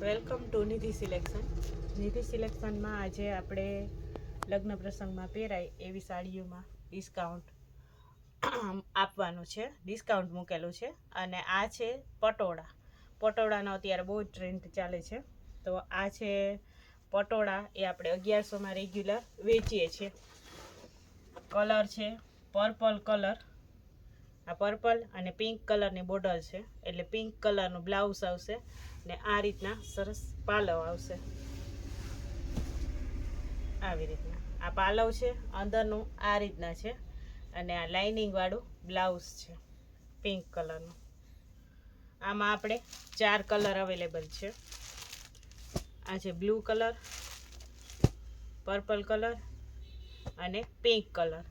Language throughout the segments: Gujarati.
Welcome to Nidhi selection. Nidhi સિલેક્શનમાં આજે આપણે લગ્ન પ્રસંગમાં પહેરાય એવી સાડીઓમાં ડિસ્કાઉન્ટ આપવાનું છે ડિસ્કાઉન્ટ મૂકેલું છે અને આ છે પટોળા. પટોળાનો અત્યારે બહુ જ ટ્રેન્ડ ચાલે છે. તો આ છે પટોળા, એ આપણે અગિયારસોમાં રેગ્યુલર વેચીએ છીએ. કલર છે પર્પલ કલર આ પર્પલ અને પિંક કલરની બોર્ડર છે. એટલે પિંક કલરનું બ્લાઉઝ આવશે ને આ રીતના સરસ પાલવ આવશે. આવી રીતના. આ પાલવ છે, અંદરનું આ રીતના છે અને આ લાઇનિંગવાળું બ્લાઉઝ છે પિંક કલરનું આમાં આપણે ચાર કલર અવેલેબલ છે. આ છે બ્લુ કલર પર્પલ કલર અને પિંક કલર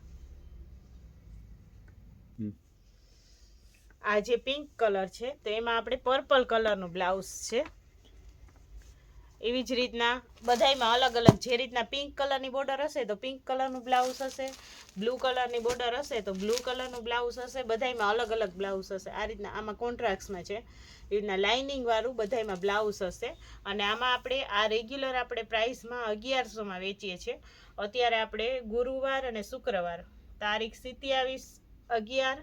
આ જે પિંક કલર છે, તો એમાં આપણે પર્પલ કલરનું બ્લાઉઝ છે. એવી જ રીતના બધાયમાં અલગ અલગ જે રીતના પિંક કલરની બોર્ડર હશે, તો પિંક કલરનું બ્લાઉઝ હશે. બ્લુ કલરની બોર્ડર હશે, તો બ્લુ કલરનું બ્લાઉઝ હશે. બધાયમાં અલગ અલગ બ્લાઉઝ હશે. આ રીતના આમાં કોન્ટ્રાક્ટ્સમાં છે. રીતના લાઇનિંગ વાળું બધાયમાં બ્લાઉઝ હશે. અને આમાં આપણે આ રેગ્યુલર આપણે પ્રાઇસમાં અગિયારસોમાં વેચીએ છીએ. અત્યારે આપણે ગુરુવાર અને શુક્રવાર, તારીખ સિત્યાવીસ અગિયાર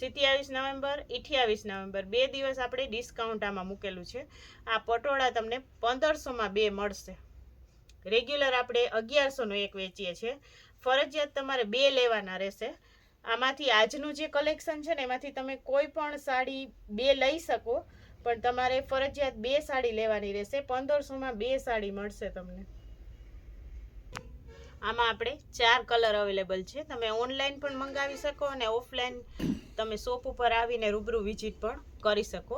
સિત્યાવીસ નવેમ્બર અઠ્યાવીસ નવેમ્બર. બે દિવસ આપણે ડિસ્કાઉન્ટ આમાં મૂકેલું છે. આ પટોળા તમને પંદરસોમાં બે મળશે. રેગ્યુલર આપણે અગિયારસોનો એક વેચીએ છીએ. ફરજિયાત તમારે બે લેવાના રહેશે. આમાંથી આજનું જે કલેક્શન છે ને, એમાંથી તમે કોઈ પણ સાડી બે લઈ શકો, પણ તમારે ફરજિયાત બે સાડી લેવાની રહેશે. પંદરસોમાં બે સાડી મળશે તમને. આમાં આપણે ચાર કલર અવેલેબલ છે. તમે ઓનલાઈન પણ મંગાવી શકો અને ઓફલાઈન તમે શોપ ઉપર આવીને રૂબરૂ વિઝિટ પણ કરી શકો.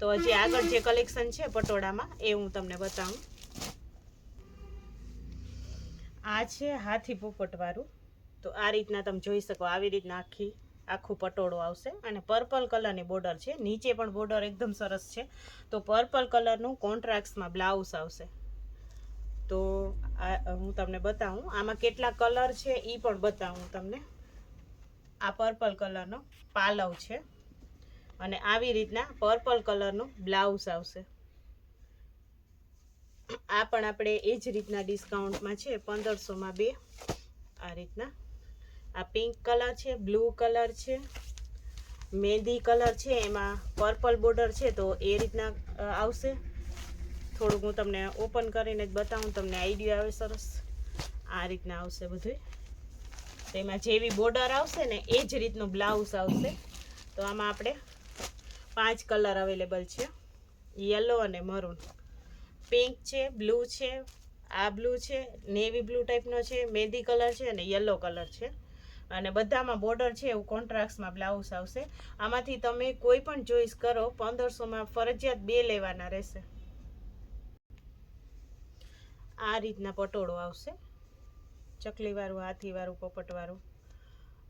તો હજી આગળ જે કલેક્શન છે પટોળામાં, એ હું તમને બતાવું. આ છે હાથી પોપટવાળું. તો આ રીતના તમે જોઈ શકો, આવી રીતના આખી, આખું પટોળું આવશે. અને પર્પલ કલરની બોર્ડર છે. નીચે પણ બોર્ડર એકદમ સરસ છે. તો પર્પલ કલરનું કોન્ટ્રાક્ટ્સમાં બ્લાઉઝ આવશે. તો હું તમને બતાવું. આમાં કેટલા કલર છે એ પણ બતાવું તમને. આ પર્પલ કલરનો પાલવ છે. અને આવી રીતના પર્પલ કલરનું બ્લાઉઝ આવશે. આ પણ આપણે એ જ રીતના ડિસ્કાઉન્ટમાં છે પંદરસોમાં બે. આ રીતના. આ પિંક કલર છે બ્લુ કલર છે મહેંદી કલર છે, એમાં પર્પલ બોર્ડર છે, તો એ રીતના આવશે. થોડુંક હું તમને ઓપન કરીને જ બતાવું, તમને આઈડિયા આવે સરસ. આ રીતના આવશે બધું તેમાં જેવી બોર્ડર આવશે ને એ જ રીતનું બ્લાઉઝ આવશે. તો આમાં આપણે પાંચ કલર અવેલેબલ છે. યલો અને મરૂન. પિંક છે, બ્લુ છે, આ બ્લુ છે, નેવી બ્લુ ટાઈપનો છે, મહેંદી કલર છે અને યલો કલર છે. અને બધામાં બોર્ડર છે એવું કોન્ટ્રાક્ટ્સમાં બ્લાઉઝ આવશે. આમાંથી તમે કોઈ પણ ચોઈસ કરો, પંદરસોમાં ફરજિયાત બે લેવાના રહેશે. આ રીતના પટોળો આવશે. ચકલીવાળું, હાથીવાળું, પોપટવાળું.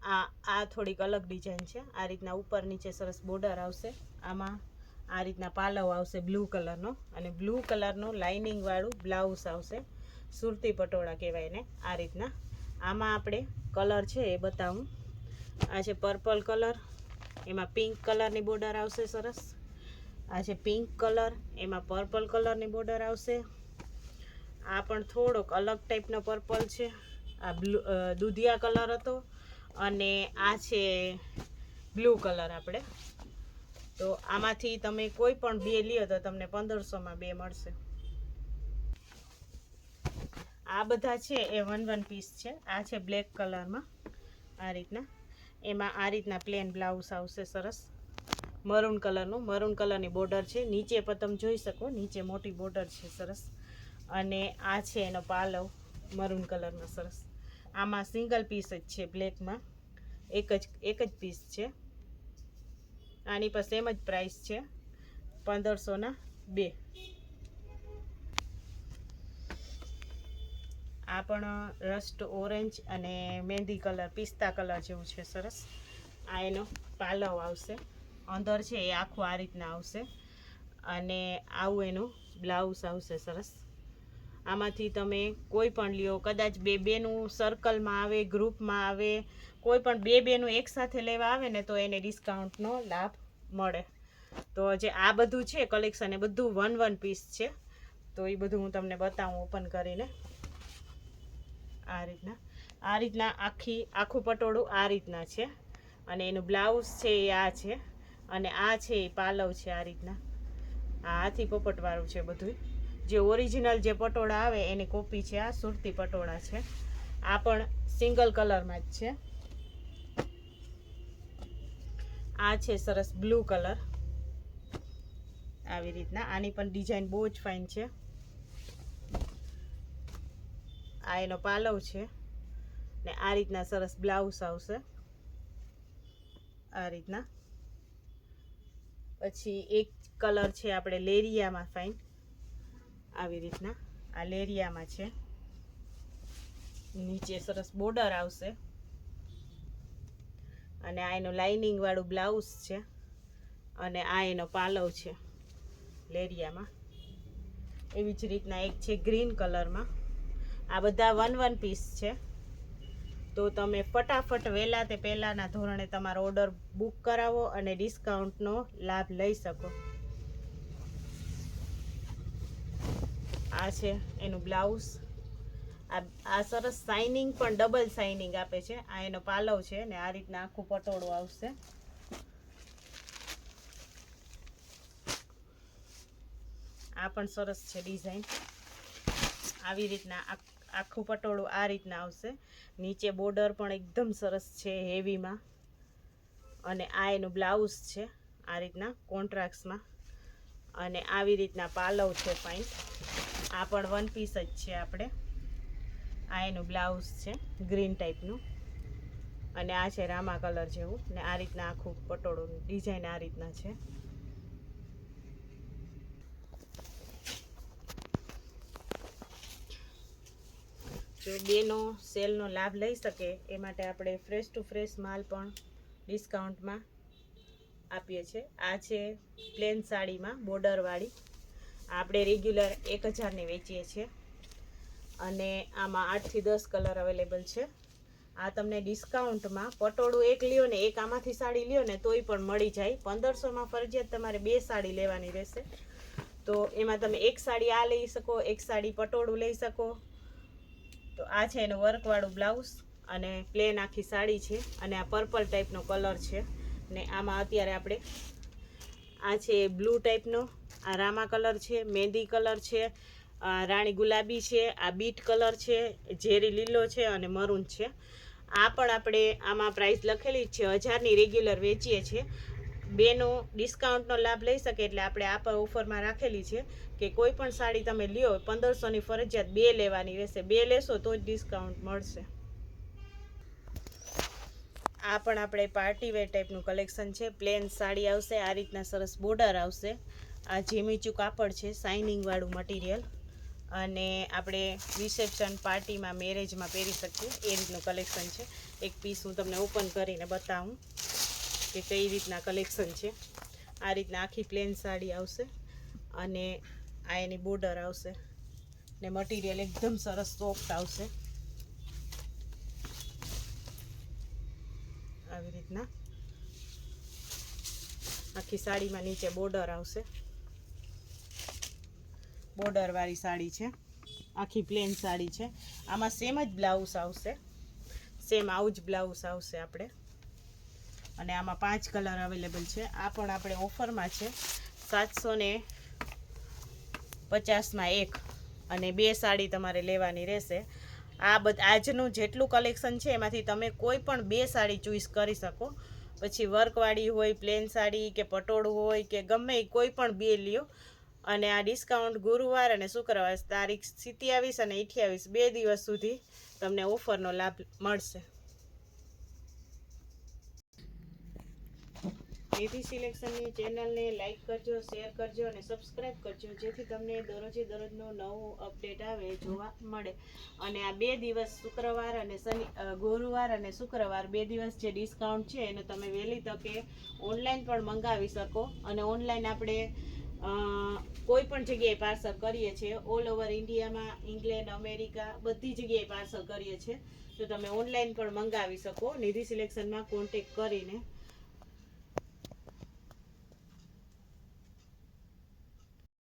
આ આ થોડીક અલગ ડિઝાઇન છે. આ રીતના ઉપર નીચે સરસ બોર્ડર આવશે. આમાં આ રીતના પાલવ આવશે બ્લુ કલરનો અને બ્લુ કલરનો લાઇનિંગવાળું બ્લાઉઝ આવશે. સુરતી પટોળા કહેવાય ને આ રીતના. આમાં આપણે કલર છે એ બતાવું. આ છે પર્પલ કલર, એમાં પિંક કલરની બોર્ડર આવશે સરસ. આ છે પિંક કલર, એમાં પર્પલ કલરની બોર્ડર આવશે. આ પણ થોડોક અલગ ટાઈપનો પર્પલ છે. આ બ્લુ દૂધિયા કલર હતો અને આ છે બ્લુ કલર આપણે. તો આમાંથી તમે કોઈ પણ બે લ્યો તો તમને પંદરસોમાં બે મળશે. આ બધા છે એ વન વન પીસ છે. આ છે બ્લેક કલરમાં. આ રીતના. એમાં આ રીતના પ્લેન બ્લાઉઝ આવશે સરસ. મરૂન કલરનું. મરૂન કલરની બોર્ડર છે. નીચે પણ તમે જોઈ શકો. નીચે મોટી બોર્ડર છે સરસ. અને આ છે એનો પાલવ મરૂન કલરમાં સરસ. આમાં સિંગલ પીસ જ છે બ્લેકમાં. એક જ એક જ પીસ છે. આની પર સેમ જ પ્રાઇસ છે પંદરસોના બે. આ પણ રસ્ટ ઓરેન્જ અને મહેંદી કલર, પિસ્તા કલર જેવું છે સરસ. આ એનો પાલવ આવશે. અંદર છે એ આખું આ રીતના આવશે. અને આવું એનું બ્લાઉઝ આવશે સરસ. આમાંથી તમે કોઈ પણ લ્યો, કદાચ બે બેનું સર્કલમાં આવે ગ્રુપમાં આવે, કોઈ પણ બે બેનું એકસાથે લેવા આવે ને તો એને ડિસ્કાઉન્ટનો લાભ મળે. તો જે આ બધું છે કલેક્શન એ બધું વન વન પીસ છે. તો એ બધું હું તમને બતાવું ઓપન કરીને. આ રીતના. આ રીતના આખી, આખું પટોળું આ રીતના છે. અને એનું બ્લાઉઝ છે એ આ છે. અને આ છે એ પાલવ છે આ રીતના. આ હાથી પોપટવાળું છે બધું જે ઓરિજિનલ જે પટોળા આવે એની કોપી છે, આ સુરતી પટોળા છે. આ પણ સિંગલ કલરમાં જ છે. આ છે સરસ બ્લુ કલર આવી રીતના. આની પણ ડિઝાઇન બહુ જ ફાઇન છે. આ એનો પાલવ છે. ને આ રીતના સરસ બ્લાઉઝ આવશે. આ રીતના. પછી એક કલર છે આપણે લેરિયામાં ફાઇન આવી રીતના આ લેરિયામાં છે. નીચે સરસ બોર્ડર આવશે. અને આ એનું લાઇનિંગવાળું બ્લાઉઝ છે. અને આ એનો પાલવ છે લેરિયામાં એવી જ રીતના એક છે ગ્રીન કલરમાં. આ બધા વન વન પીસ છે. તો તમે ફટાફટ વહેલા તે પહેલાંના ધોરણે તમારો ઓર્ડર બુક કરાવો અને ડિસ્કાઉન્ટનો લાભ લઈ શકો. આ છે, એનું બ્લાઉઝ આ આ સરસ શાઇનિંગ પણ ડબલ શાઇનિંગ આપે છે. આ એનો પાલવ છે ને આ રીતના આખું પટોળું આવશે. આ પણ સરસ છે ડિઝાઇન આવી રીતના આખ- પટોળું આ રીતના આવશે. નીચે બોર્ડર પણ એકદમ સરસ છે હેવીમાં અને આ એનું બ્લાઉઝ છે, આ રીતના કોન્ટ્રાક્ટ્સમાં અને આવી રીતના પાલવ છે ફાઇન આ પણ વન પીસ જ છે આપણે. આ એનું બ્લાઉઝ છે ગ્રીન ટાઈપનું અને આ છે રામા કલર જેવું. ને આ રીતના આખું પટોળું ડિઝાઇન આ રીતના છે. બેનો સેલનો લાભ લઈ શકે એ માટે આપણે ફ્રેશ ટુ ફ્રેશ માલ પણ ડિસ્કાઉન્ટમાં આપીએ છીએ. આ છે પ્લેન સાડીમાં બોર્ડરવાળી આપણે રેગ્યુલર એક હજારની વેચીએ છીએ. અને આમાં આઠથી દસ કલર અવેલેબલ છે. આ તમને ડિસ્કાઉન્ટમાં પટોળું એક લ્યો ને એક આમાંથી સાડી લ્યો ને તોય પણ મળી જાય. પંદરસોમાં ફરજિયાત તમારે બે સાડી લેવાની રહેશે. તો એમાં તમે એક સાડી આ લઈ શકો, એક સાડી પટોળું લઈ શકો. તો આ છે એનું વર્કવાળું બ્લાઉઝ અને પ્લેન આખી સાડી છે અને આ પર્પલ ટાઈપનો કલર છે. ને આમાં અત્યારે આપણે આ છે બ્લુ ટાઈપનો આ રામા કલર છે મહેંદી કલર છે, આ રાણી ગુલાબી છે, આ બીટ કલર છે, ઝેરી લીલો છે અને મરૂન છે. આ પણ આપણે આમાં પ્રાઇસ લખેલી જ છે, હજારની રેગ્યુલર વેચીએ છીએ. બેનો ડિસ્કાઉન્ટનો લાભ લઈ શકે એટલે આપણે આ પર ઓફરમાં રાખેલી છે કે કોઈ પણ સાડી તમે લ્યો, પંદરસોની ફરજિયાત બે લેવાની રહેશે. બે લેશો તો જ ડિસ્કાઉન્ટ મળશે. આ પણ આપણે પાર્ટી વેર ટાઈપનું કલેક્શન છે. પ્લેન સાડી આવશે, આ રીતના સરસ બોર્ડર આવશે. આ જેમીચું કાપડ છે શાઇનિંગવાળું મટીરિયલ અને આપણે રિસેપ્શન પાર્ટીમાં મેરેજમાં પહેરી શકીએ. એ રીતનું કલેક્શન છે. એક પીસ હું તમને ઓપન કરીને બતાવું કે કઈ રીતના કલેક્શન છે. આ રીતના આખી પ્લેન સાડી આવશે અને આ એની બોર્ડર આવશે ને મટીરિયલ એકદમ સરસ સોફ્ટ આવશે. આવી રીતના આખી સાડીમાં નીચે બોર્ડર આવશે. બોર્ડર વાળી સાડી છે. આખી પ્લેન સાડી છે. આમાં સેમ જ બ્લાઉઝ આવશે. સેમ આવું જ બ્લાઉઝ આવશે આપણે. અને આમાં પાંચ કલર અવેલેબલ છે. આ પણ આપણે ઓફરમાં છે. સાતસો ને પચાસમાં એક. અને બે સાડી તમારે લેવાની રહેશે. આ બધ, આજનું જેટલું કલેક્શન છે, એમાંથી તમે કોઈ પણ બે સાડી ચોઈસ કરી શકો. પછી વર્કવાળી હોય પ્લેન સાડી કે પટોળું હોય કે ગમે કોઈ પણ બે લ્યો. અને આ ડિસ્કાઉન્ટ ગુરુવાર અને શુક્રવાર તારીખ સિત્યાવીસ અને અઠ્યાવીસ, બે દિવસ સુધી તમને ઓફરનો લાભ મળશે. એથી સિલેક્શનની ચેનલને લાઇક કરજો, શેર કરજો અને સબસ્ક્રાઇબ કરજો, જેથી તમને દરરોજે દરરોજનો નવો અપડેટ આવે, જોવા મળે. અને આ બે દિવસ શુક્રવાર અને શનિ ગુરુવાર અને શુક્રવાર બે દિવસ જે ડિસ્કાઉન્ટ છે, એનો તમે વહેલી તકે ઓનલાઈન પણ મંગાવી શકો. અને ઓનલાઈન આપણે કોઈ પણ જગ્યાએ પાર્સલ કરીએ છીએ. ઓલ ઓવર ઇન્ડિયામાં ઇંગ્લેન્ડ અમેરિકા બધી જગ્યાએ પાર્સલ કરીએ છીએ. તો તમે ઓનલાઈન પણ મંગાવી શકો. નિધિ સિલેક્શનમાં કોન્ટેક કરીને